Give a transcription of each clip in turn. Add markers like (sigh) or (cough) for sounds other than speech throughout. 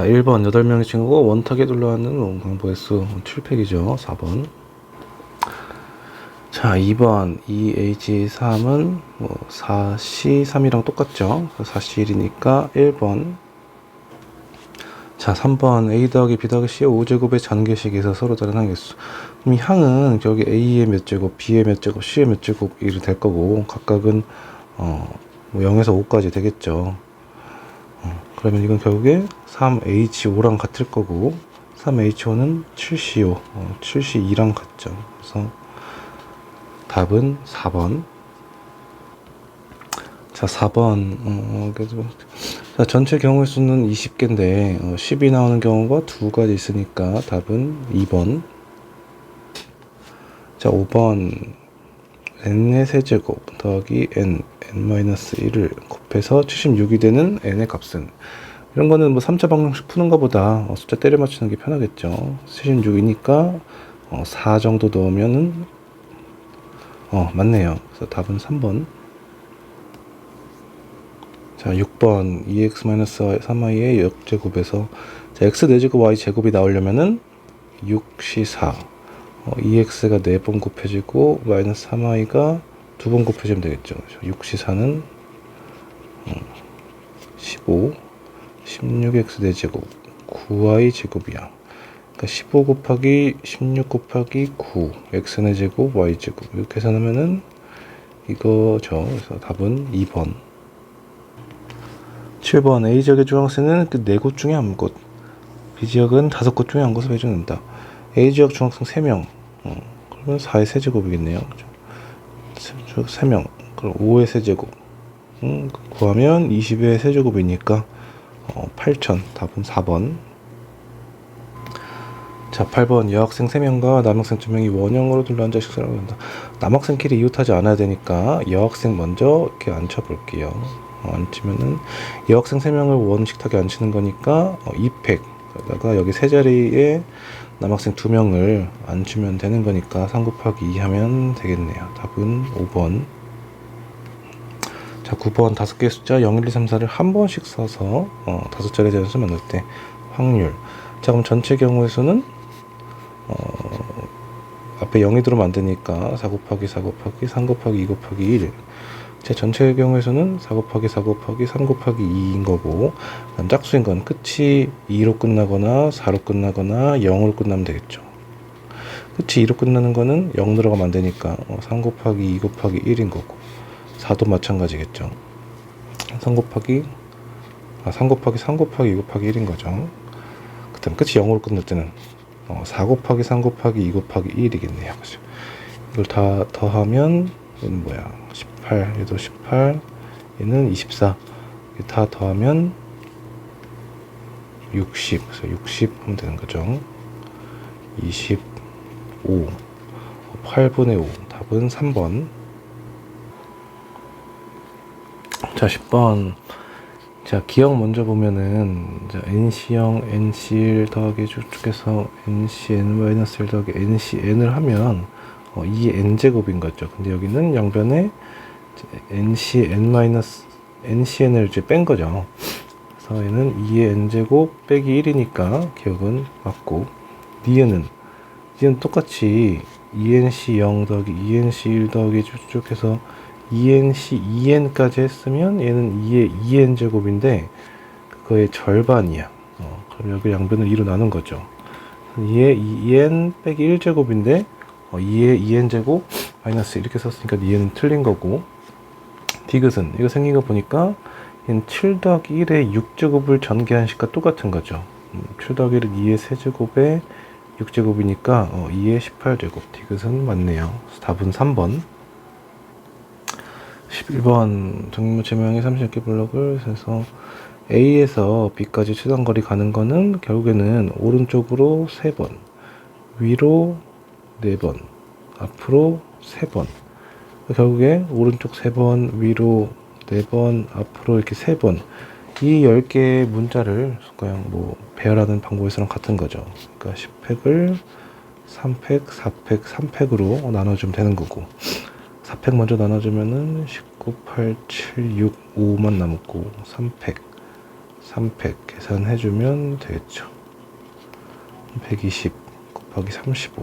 자, 1번 8명의 친구가 원탁에 둘러앉는 원광부의 수 7팩이죠. 4번. 자, 2번 2H3은 뭐 4C3이랑 똑같죠. 4C1이니까 1번. 자, 3번 A 더하기 B 더하기 C의 5제곱의 전개식에서 서로 다른 항개수. 그럼 이 항은 저기 A의 몇 제곱, B의 몇 제곱, C의 몇 제곱 이렇게 될 거고 각각은 어, 뭐 0에서 5까지 되겠죠. 어, 그러면 이건 결국에 3H5랑 같을 거고 3H5는 7CO, 어, 7C2랑 같죠. 그래서 답은 4번. 자, 4번. 어, 그래서 자, 전체 경우의 수는 20개인데 어, 10이 나오는 경우가 두 가지 있으니까 답은 2번. 자, 5번. n의 세제곱 더하기 n, n-1을 곱해서 76이 되는 n의 값은 이런 거는 뭐 3차 방정식 푸는 것보다 어, 숫자 때려 맞추는 게 편하겠죠. 76이니까 어, 4 정도 넣으면은 어, 맞네요. 그래서 답은 3번. 자, 6번 2x-3i의 역제곱에서 자, x 4제곱 y 제곱이 나오려면은 6시 4 어, 2x가 4번 곱해지고 마이너스 3i가 2번 곱해지면 되겠죠. 6시 4는 15 16x 4제곱 9i 제곱이야. 그러니까 15 곱하기 16 곱하기 9 x 4제곱 y 제곱 이렇게 계산하면은 이거죠. 그래서 답은 2번. 7번 A 지역의 중학생은 그네곳 중에 한 곳, B 지역은 다섯 곳 중에 한 곳을 해주는다. A 지역 중학생 3명, 어, 그러면 4의 세제곱이겠네요. 세- 3명, 그럼 5의 세제곱, 음, 구하면 20의 세제곱이니까 어, 8천, 답은 4번. 자, 8번 여학생 3명과 남학생 2명이 원형으로 둘러앉아 식사를 한다. 남학생끼리 이웃하지 않아야 되니까 여학생 먼저 이렇게 앉혀볼게요. 어, 앉히면은 여학생 3명을 원 식탁에 앉히는 거니까 어, 2팩 그러다가 여기 세 자리에 남학생 2명을 앉히면 되는 거니까 3 곱하기 2 하면 되겠네요. 답은 5번. 자, 9번 다섯 개의 숫자 0, 1, 2, 3, 4를 한 번씩 써서 어, 다섯 자리 자연수 만들 때 확률. 자, 그럼 전체 경우의 수는 어, 앞에 0이 들어오면 안 되니까 4 곱하기 4 곱하기 3 곱하기 2 곱하기 1. 제 전체의 경우에서는 4 곱하기 4 곱하기 3 곱하기 2인 거고 짝수인 건 끝이 2로 끝나거나 4로 끝나거나 0으로 끝나면 되겠죠. 끝이 2로 끝나는 거는 0 들어가면 안 되니까 어, 3 곱하기 2 곱하기 1인 거고 4도 마찬가지겠죠. 3 곱하기 아, 3 곱하기 3 곱하기 2 곱하기 1인 거죠. 그다음 끝이 0으로 끝날 때는 어, 4 곱하기 3 곱하기 2 곱하기 1이겠네요. 그죠? 이걸 다 더하면 뭐야? 18, 얘도 18, 얘는 24. 이다 더하면 60. 그래서 60 하면 되는 거죠. 25. 8분의 5. 답은 3번. 자, 10번. 자, 기억 먼저 보면은, 자, NC형, NC1 더하기 쭉쭉해서 NCN-1 더하기 NCN을 하면, 어, 이 n제곱인 거죠. 근데 여기는 양변에 ncn ncn을 이제 뺀 거죠. 그래서 얘는 2의 n제곱 빼기 1이니까 기억은 맞고 니은은 니은 똑같이 2nc 0 더하기 2nc 1 더하기 쭉쭉 해서 2nc 2n까지 했으면 얘는 2의 2n 제곱인데 그거의 절반이야. 어, 그럼 여기 양변을 2로 나눈 거죠. 2의 2n 빼기 1 제곱인데 어, 2의 2n 제곱 마이너스 이렇게 썼으니까 2n은 틀린 거고 디귿은. 이거 생긴 거 보니까 얘는 7 더하기 1의 6제곱을 전개한 식과 똑같은 거죠. 음, 7 더하기 1은 2의 세제곱에 6제곱이니까 어, 2의 18제곱. 디귿은 맞네요. 답은 3번. 11번. 정규모 제모양의 36개 블록을 해서 A에서 B까지 최단거리 가는 거는 결국에는 오른쪽으로 3번 위로 4번 앞으로 3번 결국에 오른쪽 3번 위로 4번 앞으로 이렇게 3번 이 10개의 문자를 그냥 뭐 배열하는 방법에서랑 같은 거죠 그러니까 10팩을 3팩, 4팩, 3팩으로 나눠주면 되는 거고 4팩 먼저 나눠주면은 19, 8, 7, 6, 5만 남았고 3팩 3팩 계산해주면 되겠죠. 120 곱하기 35.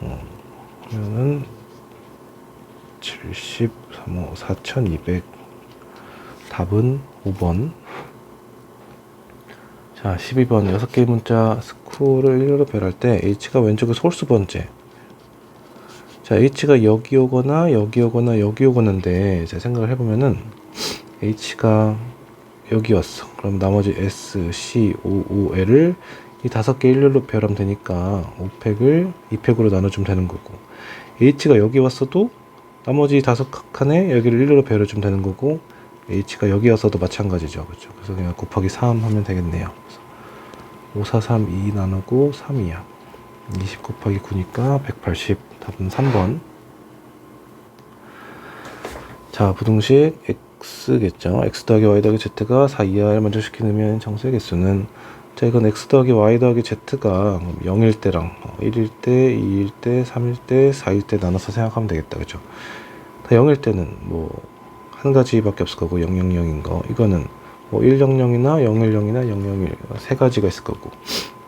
어, 그러면은 70, 35, 4200. 답은 5번. 자, 12번 6개의 문자 스코어를 일렬로 배열할 때 H가 왼쪽에 소수 번째. 자, H가 여기 오거나 여기 오거나 여기 오거나인데 제 생각을 해보면은 H가 여기 왔어. 그럼 나머지 S, C, O, O, L을 이 다섯 개 일렬로 배열하면 되니까 5팩을 2팩으로 나눠주면 되는 거고 H가 여기 왔어도 나머지 다섯 칸에 여기를 일렬로 배열해주면 되는 거고 H가 여기 와서도 마찬가지죠. 그렇죠? 그래서 그냥 곱하기 3 하면 되겠네요. 그래서 5, 4, 3, 2 나누고 3이야. 20 곱하기 9니까 180. 답은 3번. 자, 부등식 x겠죠. x 더하기 y 더하기 z가 4 이하를 만족시키는 정수의 개수는 자, 이건 x 더하기 y 더하기 z가 0일 때랑 1일 때, 2일 때, 3일 때, 4일 때 나눠서 생각하면 되겠다. 그죠? 다 0일 때는 뭐 한 가지밖에 없을 거고 000인 거. 이거는 뭐 100이나 010이나 001 세 가지가 있을 거고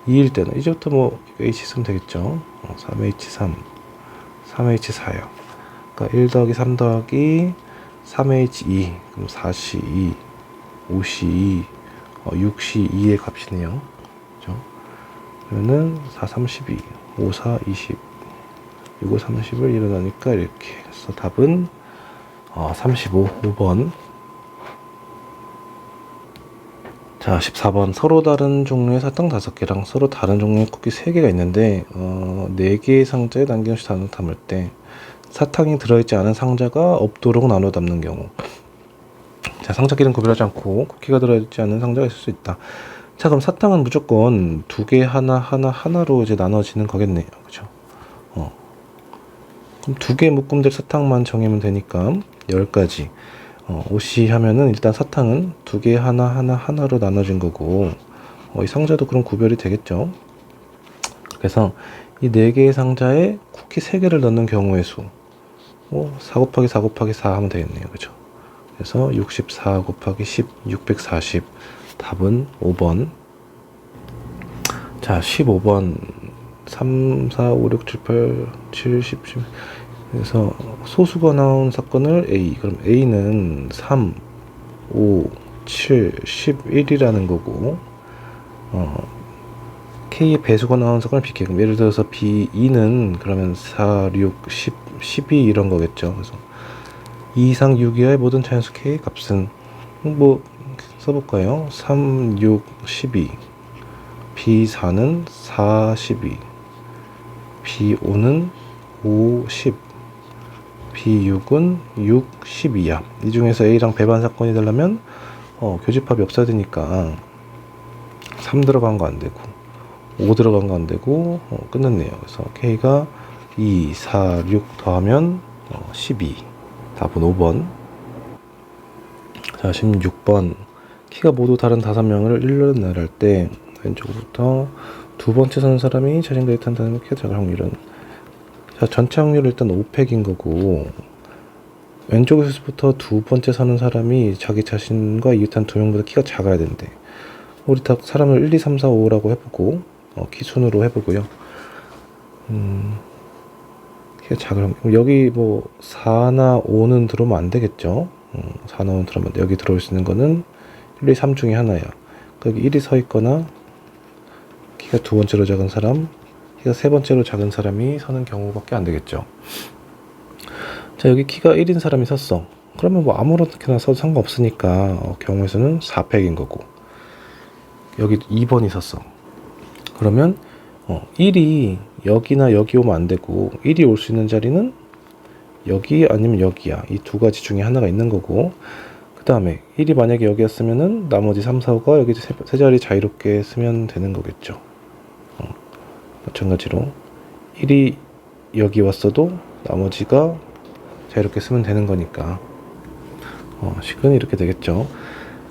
2일 때는 이제부터 뭐 h 쓰면 되겠죠. 어, 3h3 3h4요. 그러니까 1 더하기 3 더하기 3h2 그럼 4c2 5c2 어, 6c2의 값이네요. 그죠? 그러면은 4 32 5 4 20 6 5 30을 일어나니까 이렇게 그래서 답은 어, 35 5번 자, 14번. 서로 다른 종류의 사탕 5개랑 서로 다른 종류의 쿠키 3개가 있는데, 어, 4개의 상자에 남김없이 나눠 담을 때, 사탕이 들어있지 않은 상자가 없도록 나눠 담는 경우. 자, 상자끼리는 구별하지 않고 쿠키가 들어있지 않은 상자가 있을 수 있다. 자, 그럼 사탕은 무조건 두 개 하나, 하나, 하나로 이제 나눠지는 거겠네요. 그죠? 어. 그럼 두 개 묶음들 사탕만 정하면 되니까, 10가지. 어, OC 하면은 일단 사탕은 두 개 하나 하나 하나로 나눠진 거고 어, 이 상자도 그럼 구별이 되겠죠. 그래서 이 네 개의 상자에 쿠키 세 개를 넣는 경우의 수, 뭐, 4 곱하기 4 곱하기 4 하면 되겠네요. 그죠? 그래서 64 곱하기 10, 640. 답은 5번. 자, 15번. 3, 4, 5, 6, 7, 8, 7, 10, 10. 그래서 소수가 나온 사건을 A. 그럼 A는 3, 5, 7, 11이라는 거고, 어, K의 배수가 나온 사건을 BK. 그럼 예를 들어서 B2는 그러면 4, 6, 10, 12 이런 거겠죠. 그래서 2 이상 6 이하의 모든 차연수 K 값은 뭐 써볼까요? 3, 6, 12. B4는 4, 12. B5는 5, 10. B6은 6, 12야. 이 중에서 A랑 배반 사건이 되려면 어, 교집합이 없어야 되니까 3 들어간 거 안 되고 5 들어간 거 안 되고 어, 끝났네요. 그래서 K가 2, 4, 6 더하면 어, 12. 답은 5번. 자, 16번. 키가 모두 다른 다섯 명을 일렬로 나열할 때 왼쪽부터 두 번째 서는 사람이 자신과의 탄다는 키가 작을 확률은 자, 전체 확률은 일단 5팩인 거고 왼쪽에서부터 두 번째 서는 사람이 자기 자신과 이웃한 두 명보다 키가 작아야 된대. 우리 다 사람을 1, 2, 3, 4, 5라고 해보고 어, 키 순으로 해보고요. 음, 키가 확률. 여기 뭐 4나 5는 들어오면 안 되겠죠. 음, 4나 5는 들어오면. 여기 들어올 수 있는 거는 1, 2, 3 중에 하나야. 여기 1이 서 있거나 키가 두 번째로 작은 사람, 키가 세 번째로 작은 사람이 서는 경우밖에 안 되겠죠. 자, 여기 키가 1인 사람이 섰어. 그러면 뭐 아무렇게나 서도 상관없으니까 어, 경우의 수는 4팩인 거고. 여기 2번이 섰어. 그러면 어, 1이 여기나 여기 오면 안 되고 1이 올 수 있는 자리는 여기 아니면 여기야. 이 두 가지 중에 하나가 있는 거고. 그 다음에 1이 만약에 여기였으면은 나머지 3, 4, 5가 여기 세, 세 자리 자유롭게 쓰면 되는 거겠죠. 어, 마찬가지로 1이 여기 왔어도 나머지가 자유롭게 쓰면 되는 거니까 어, 식은 이렇게 되겠죠.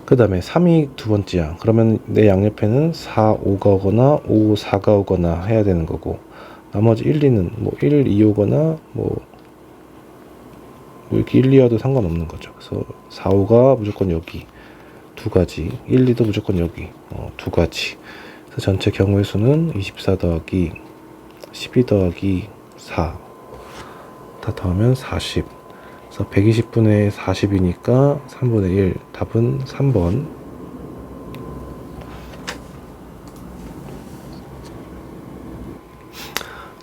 그 다음에 3이 두 번째야. 그러면 내 양옆에는 4, 5가 오거나 5, 4가 오거나 해야 되는 거고 나머지 1, 2는 뭐 1, 2 오거나 뭐, 뭐 이렇게 1, 2와도 상관없는 거죠. 그래서 4, 5가 무조건 여기 두두 가지 1, 2도 무조건 여기 어, 두 가지. 그래서 전체 경우의 수는 24 더하기 12 더하기 4 다 더하면 40 그래서 120분의 40이니까 3분의 1 답은 3번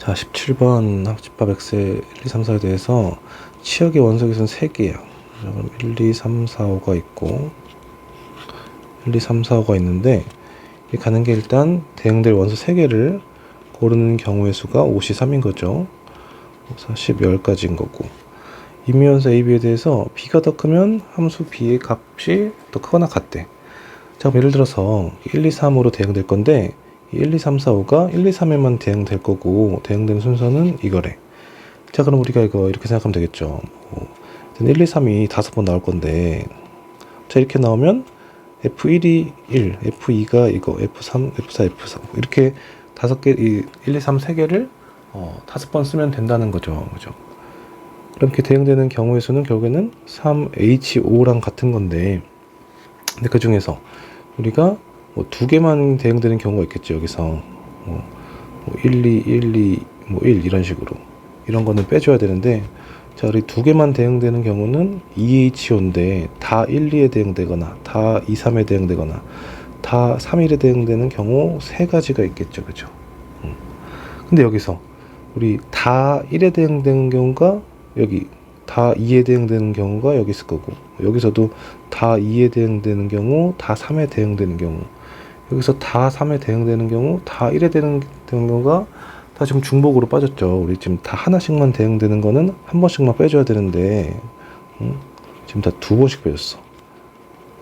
자 17번 합집합 x의 1, 2, 3, 4에 대해서 치역의 원소계수는 3개야 그럼 1, 2, 3, 4, 5가 있고 1, 2, 3, 4, 5가 있는데 이 가는 게 일단 대응될 원소 3개를 고르는 경우의 수가 5시 3인 거죠. 40, 10까지인 거고. 임의원소 A, B에 대해서 B가 더 크면 함수 B의 값이 더 크거나 같대. 자 그럼 예를 들어서 1, 2, 3으로 대응될 건데 이 1, 2, 3, 4, 5가 1, 2, 3에만 대응될 거고 대응되는 순서는 이거래. 자 그럼 우리가 이거 이렇게 생각하면 되겠죠. 뭐, 1, 2, 3이 다섯 번 나올 건데 자 이렇게 나오면 F1이 1, F2가 이거, F3, F4, F4 이렇게 다섯 개, 이 1, 2, 3 세 개를 어, 다섯 번 쓰면 된다는 거죠, 그죠? 이렇게 대응되는 경우의 수는 결국에는 3H5랑 같은 건데, 근데 그 중에서 우리가 뭐 두 개만 대응되는 경우가 있겠죠, 여기서 뭐, 뭐 1, 2, 1, 2, 뭐1 이런 식으로 이런 거는 빼줘야 되는데. 자, 우리 두 개만 대응되는 경우는 2H5인데 다 1, 2에 대응되거나 다 2, 3에 대응되거나 다 3, 1에 대응되는 경우 세 가지가 있겠죠. 그죠? 음. 근데 여기서 우리 다 1에 대응되는 경우가 여기 다 2에 대응되는 경우가 여기 있을 거고 여기서도 다 2에 대응되는 경우 다 3에 대응되는 경우 여기서 다 3에 대응되는 경우 다 1에 대응되는 경우가 다 지금 중복으로 빠졌죠. 우리 지금 다 하나씩만 대응되는 거는 한 번씩만 빼줘야 되는데 음? 지금 다 두 번씩 빼줬어.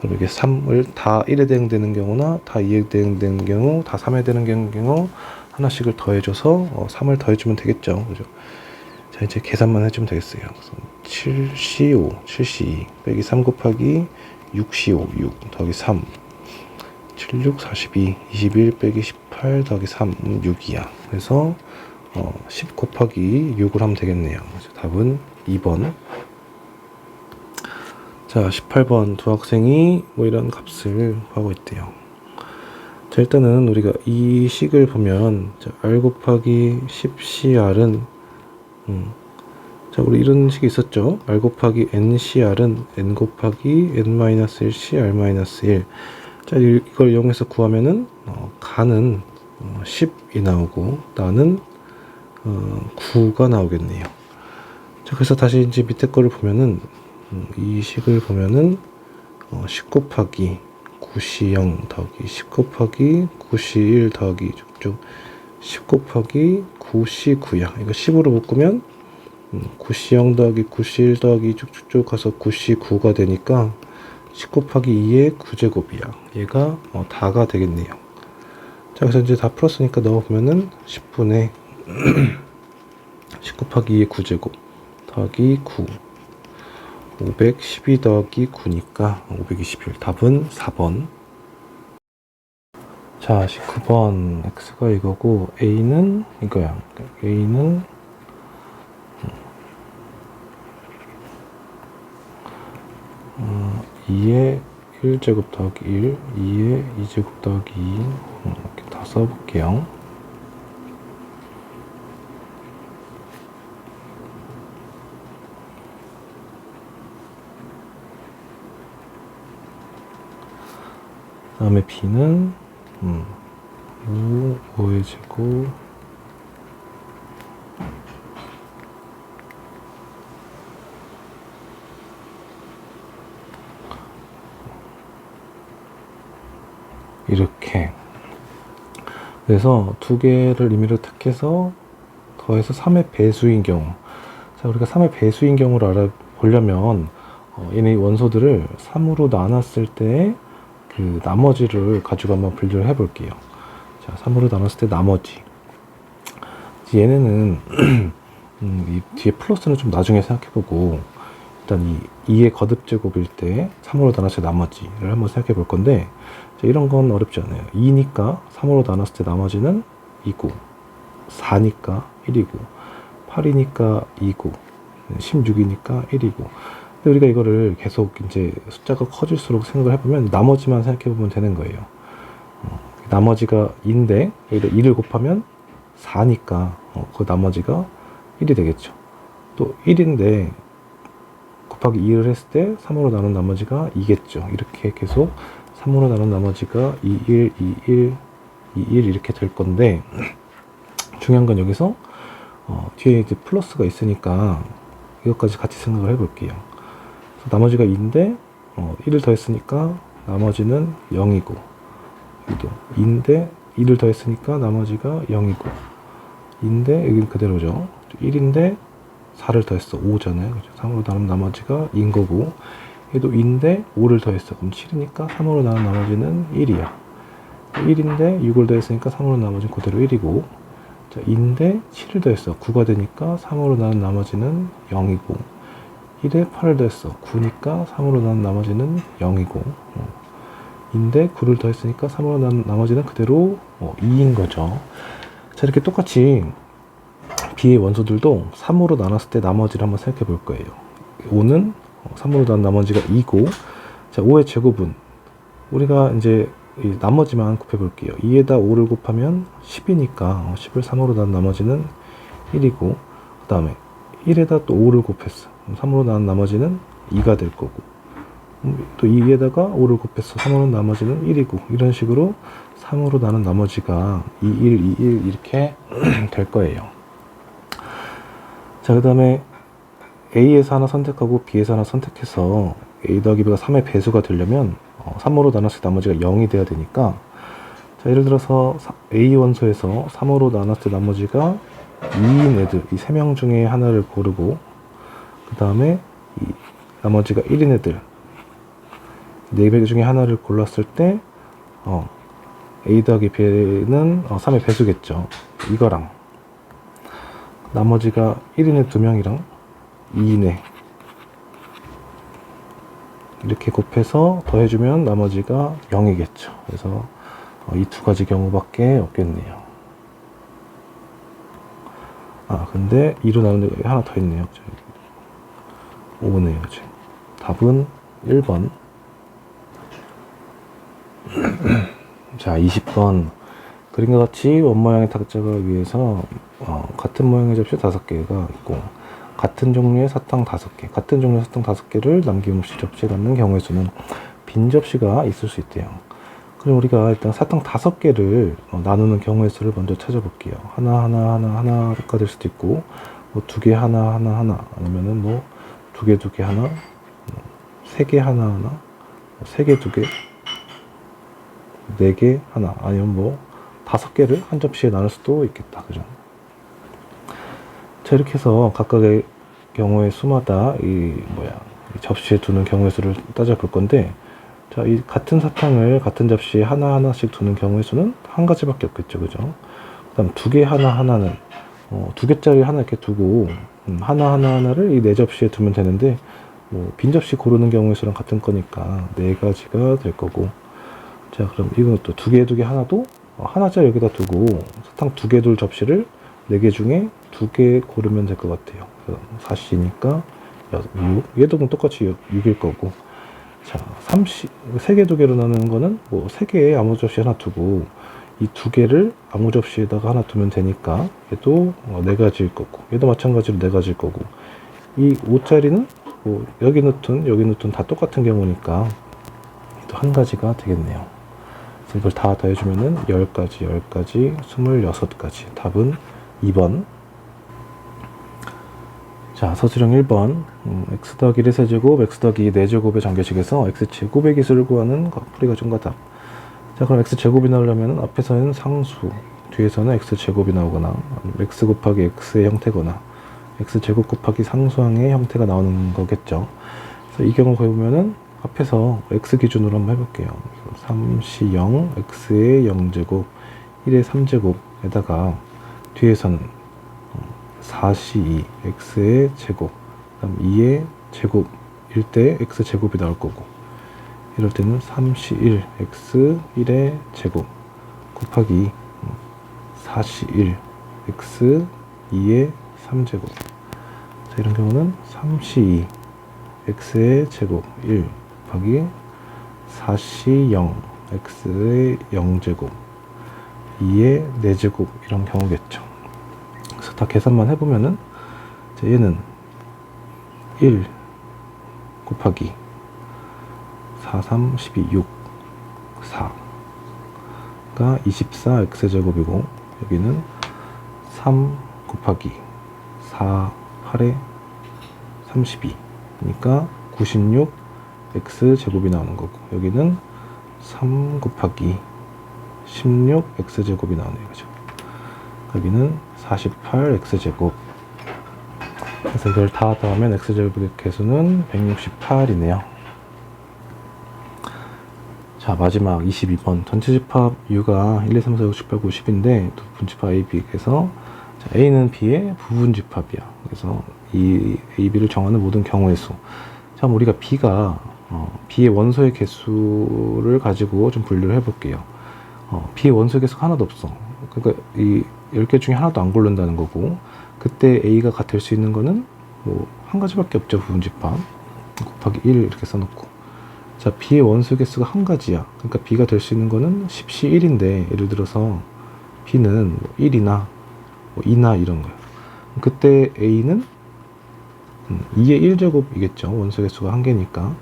그럼 이게 3을 다 1에 대응되는 경우나 다 2에 대응되는 경우, 다 3에 대응되는 경우 하나씩을 더해줘서 어, 3을 더해주면 되겠죠. 그죠? 자 이제 계산만 해주면 되겠어요. 그래서 7C5, 7C2 빼기 3 곱하기 6C5, 6 더하기 3 76, 42, 21 빼기 18 더하기 3, 6이야. 그래서 어, 10 곱하기 6을 하면 되겠네요. 답은 2번. 자, 18번 두 학생이 뭐 이런 값을 구하고 있대요. 자, 일단은 우리가 이 식을 보면 자, r 곱하기 10cr은 음, 자, 우리 이런 식이 있었죠. r 곱하기 ncr은 n 곱하기 n-1 cr-1 자, 이걸 이용해서 구하면은 어, 가는 어, 10이 나오고 나는 어, 9가 나오겠네요. 자, 그래서 다시 이제 밑에 거를 보면은 음, 이 식을 보면은 어, 10 곱하기 9시 0 더하기 10 곱하기 9시 1 더하기 쭉쭉 10 곱하기 9시 9야. 이거 10으로 묶으면 음, 9시 0 더하기 9시 1 더하기 쭉쭉쭉 가서 9시 9가 되니까 10 곱하기 2의 9제곱이야. 얘가 어, 다가 되겠네요. 자, 그래서 이제 다 풀었으니까 넣어보면은 10분의 10 곱하기 2의 9제곱 더하기 9 512 더하기 9니까 521 답은 4번. 자 19번 x가 이거고 a는 이거야. a는 음, 2의 1제곱 더하기 1 2의 2제곱 더하기 2 음, 이렇게 다 써볼게요. 다음에 b는 음, 5, 5의 제곱 이렇게 그래서 두 개를 임의로 택해서 더해서 3의 배수인 경우. 자 우리가 3의 배수인 경우를 알아보려면 어, 얘네 원소들을 3으로 나눴을 때 그 나머지를 가지고 한번 분류를 해 볼게요. 자 3으로 나눴을 때 나머지. 얘네는 (clears throat) 음, 이 뒤에 플러스는 좀 나중에 생각해 보고 일단 이 2의 거듭 제곱일 때 3으로 나눴을 때 나머지를 한번 생각해 볼 건데 자, 이런 건 어렵지 않아요 2니까 3으로 나눴을 때 나머지는 2고 4니까 1이고 8이니까 2고 16이니까 1이고 근데 우리가 이거를 계속 이제 숫자가 커질수록 생각을 해보면 나머지만 생각해보면 되는 거예요. 어, 나머지가 2인데 여기다 2를 곱하면 4니까 어, 그 나머지가 1이 되겠죠. 또 1인데 곱하기 2를 했을 때 3으로 나눈 나머지가 2겠죠. 이렇게 계속 3으로 나눈 나머지가 2, 1, 2, 1, 2, 1 이렇게 될 건데 중요한 건 여기서 어, 뒤에 이제 플러스가 있으니까 이것까지 같이 생각을 해볼게요. 나머지가 2인데 어, 1을 더했으니까 나머지는 0이고 여기도 2인데 1을 더했으니까 나머지가 0이고 2인데 여기는 그대로죠. 1인데 4를 더했어 5잖아요. 그죠? 3으로 나눈 나머지가 2인 거고 얘도 2인데 5를 더했어. 그럼 7이니까 3으로 나눈 나머지는 1이야. 1인데 6을 더했으니까 3으로 나머지는 그대로 1이고 자, 2인데 7을 더했어. 9가 되니까 3으로 나눈 나머지는 0이고 1에 8을 더했어. 9니까 3으로 나눈 나머지는 0이고 어. 인데 9를 더했으니까 3으로 나눈 나머지는 그대로 어, 2인 거죠. 자 이렇게 똑같이 B의 원소들도 3으로 나눴을 때 나머지를 한번 생각해 볼 거예요. 5는 3으로 나눈 나머지가 2고 자 5의 제곱은 우리가 이제 이 나머지만 곱해 볼게요. 2에다 5를 곱하면 10이니까 10을 3으로 나눈 나머지는 1이고 그 다음에 1에다 또 5를 곱했어. 그럼 3으로 나눈 나머지는 2가 될 거고 음, 또 2에다가 5를 곱했어. 3으로 나머지는 1이고 이런 식으로 3으로 나눈 나머지가 2, 1, 2, 1 이렇게 (clears throat) 될 거예요. 자, 그 다음에 A에서 하나 선택하고 B에서 하나 선택해서 A 더하기 B가 3의 배수가 되려면 어, 3으로 나눴을 때 나머지가 0이 돼야 되니까 자, 예를 들어서 사- A 원소에서 3으로 나눴을 때 나머지가 2인 애들, 이세명 중에 하나를 고르고 그 다음에 이 나머지가 1인 애들 네개 중에 하나를 골랐을 때 어, A 더하기 B는 어, 3의 배수겠죠. 이거랑 나머지가 1인의 두 명이랑 2인의 이렇게 곱해서 더해주면 나머지가 0이겠죠. 그래서 이 두 가지 경우밖에 없겠네요. 아 근데 2로 나누는 게 하나 더 있네요. 5네요. 지금. 답은 1번. (clears throat) 자 20번 그림과 같이 원모양의 탁자를 위해서 어, 같은 모양의 접시 5개가 있고 같은 종류의 사탕 5개 같은 종류의 사탕 5개를 남김없이 접시에 담는 경우의 수는 빈 접시가 있을 수 있대요. 그럼 우리가 일단 사탕 5개를 어, 나누는 경우의 수를 먼저 찾아볼게요. 하나 하나 하나 하나가 될 수도 있고 뭐 두 개 하나 하나 하나 아니면은 뭐 두 개 두 개 하나 세 개 하나 하나 세 개 두 개 네 개 하나 아니면 뭐 다섯 개를 한 접시에 나눌 수도 있겠다. 그죠 자 이렇게 해서 각각의 경우의 수마다 이 뭐야 이 접시에 두는 경우의 수를 따져 볼 건데 자 이 같은 사탕을 같은 접시에 하나 하나씩 두는 경우의 수는 한 가지밖에 없겠죠. 그죠? 그다음 두 개 하나 하나는 어, 두 개짜리 하나 이렇게 두고 음, 하나 하나 하나를 이 네 접시에 두면 되는데 뭐 빈 접시 고르는 경우의 수랑 같은 거니까 네 가지가 될 거고. 자 그럼 이것도 두 개 두 개 하나도 어, 하나짜리 여기다 두고 사탕 두 개 둘 접시를 네개 중에 두개 고르면 될 것 같아요. 4C니까 6. 얘도 똑같이 6 일 거고. 자, 30, 세개두 개로 나누는 거는 뭐세 개에 아무 접시 하나 두고 이 두 개를 아무 접시에다가 하나 두면 되니까 얘도 어, 네 가지일 거고 얘도 마찬가지로 네 가지일 거고 이 5짜리는 뭐 여기 넣든 여기 넣든 다 똑같은 경우니까 또한 가지가 되겠네요. 그래서 이걸 다 더해주면은 10가지, 10가지, 26가지. 답은 2번. 자, 서술형 1번. 음, x 더하기 1의 세제곱, x 더하기 4제곱의 전개식에서 x제곱의 기술을 구하는 풀이가 중과답. 자, 그럼 x제곱이 나오려면 앞에서는 상수, 뒤에서는 x제곱이 나오거나, x 곱하기 x의 형태거나, x제곱 곱하기 상수항의 형태가 나오는 거겠죠. 그래서 이 경우 보면은 앞에서 x 기준으로 한번 해볼게요. 3C0, x의 0제곱, 1의 3제곱에다가 뒤에서는 4C2, x의 제곱, 그다음 2의 제곱일 때 x 제곱이 나올 거고 이럴 때는 3C1, x 1의 제곱 곱하기 4C1, x 2의 3제곱. 자, 이런 경우는 3C2, x의 제곱 1 곱하기 4c 0 x의 0제곱 2의 4제곱 이런 경우겠죠. 그래서 다 계산만 해보면은 자, 얘는 1 곱하기 4, 3, 12, 6, 4가 24 x제곱이고 여기는 3 곱하기 4, 8에 32 그러니까 96 x제곱이 나오는 거고 여기는 3 곱하기 16 x제곱이 나오네요. 그죠? 여기는 48 x제곱. 그래서 이걸 다 더하면 x제곱의 개수는 168이네요. 자 마지막 22번. 전체 집합 U가 1, 2, 3, 4, 5, 6, 7, 8, 9, 10인데 두 분집합 A, B에서 자, A는 B의 부분 집합이야. 그래서 이 A, B를 정하는 모든 경우의 수. 자, 그럼 우리가 B가 어, B의 원소의 개수를 가지고 좀 분류를 해볼게요. 어, B의 원소 개수가 하나도 없어. 그러니까 이 10개 중에 하나도 안 고른다는 거고 그때 A가 같을 수 있는 거는 뭐 한 가지밖에 없죠. 부분집합. 곱하기 1 이렇게 써놓고 자, B의 원소 개수가 한 가지야. 그러니까 B가 될 수 있는 거는 10시 1인데 예를 들어서 B는 뭐 1이나 뭐 2나 이런 거예요. 그때 A는 음, 2의 1제곱이겠죠. 원소 개수가 한 개니까.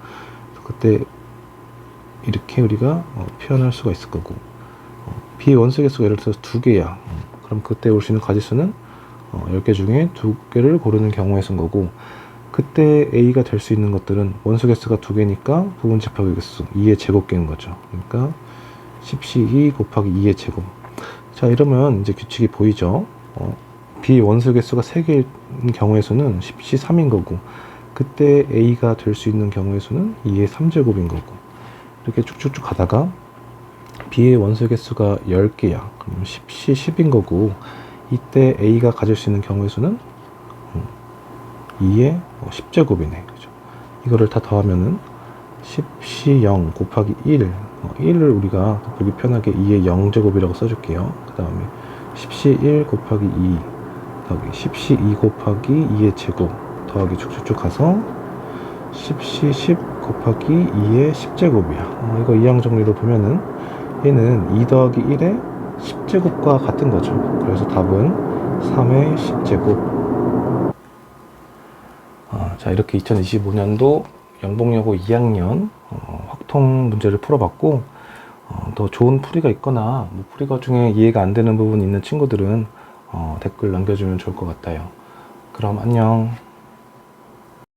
그때 이렇게 우리가 어, 표현할 수가 있을 거고. 어, B 원소 개수가 예를 들어서 두 개야. 음, 그럼 그때 올 수 있는 가지수는 어, 10개 중에 두 개를 고르는 경우에 쓴 거고. 그때 A가 될 수 있는 것들은 원소 개수가 두 개니까 부분 집합의 개수 2의 제곱계인 거죠. 그러니까 10시 2 곱하기 2의 제곱. 자, 이러면 이제 규칙이 보이죠. 어, B 원소 개수가 3개인 경우의 수는 10시 3인 거고 그때 A가 될 수 있는 경우의 수는 2의 3제곱인 거고 이렇게 쭉쭉쭉 가다가 B의 원소 개수가 10개야. 그럼 10시 10인 거고 이때 A가 가질 수 있는 경우의 수는 2의 10제곱이네. 그죠? 이거를 다 더하면은 10시 0 곱하기 1 어, 1을 우리가 보기 편하게 2의 0제곱이라고 써줄게요. 그 다음에 10시 1 곱하기 2 더하기 10시 2 곱하기 2의 제곱 더하기 쭉쭉쭉 가서 10시 10 곱하기 2의 10제곱이야. 어, 이거 이항 정리로 보면은 얘는 2 더하기 1의 10제곱과 같은 거죠. 그래서 답은 3의 10제곱. 아, 자 이렇게 2025년도 영봉여고 2학년 어, 확통 문제를 풀어봤고 어, 더 좋은 풀이가 있거나 뭐 풀이가 중에 이해가 안 되는 부분 있는 친구들은 어, 댓글 남겨주면 좋을 것 같아요. 그럼 안녕.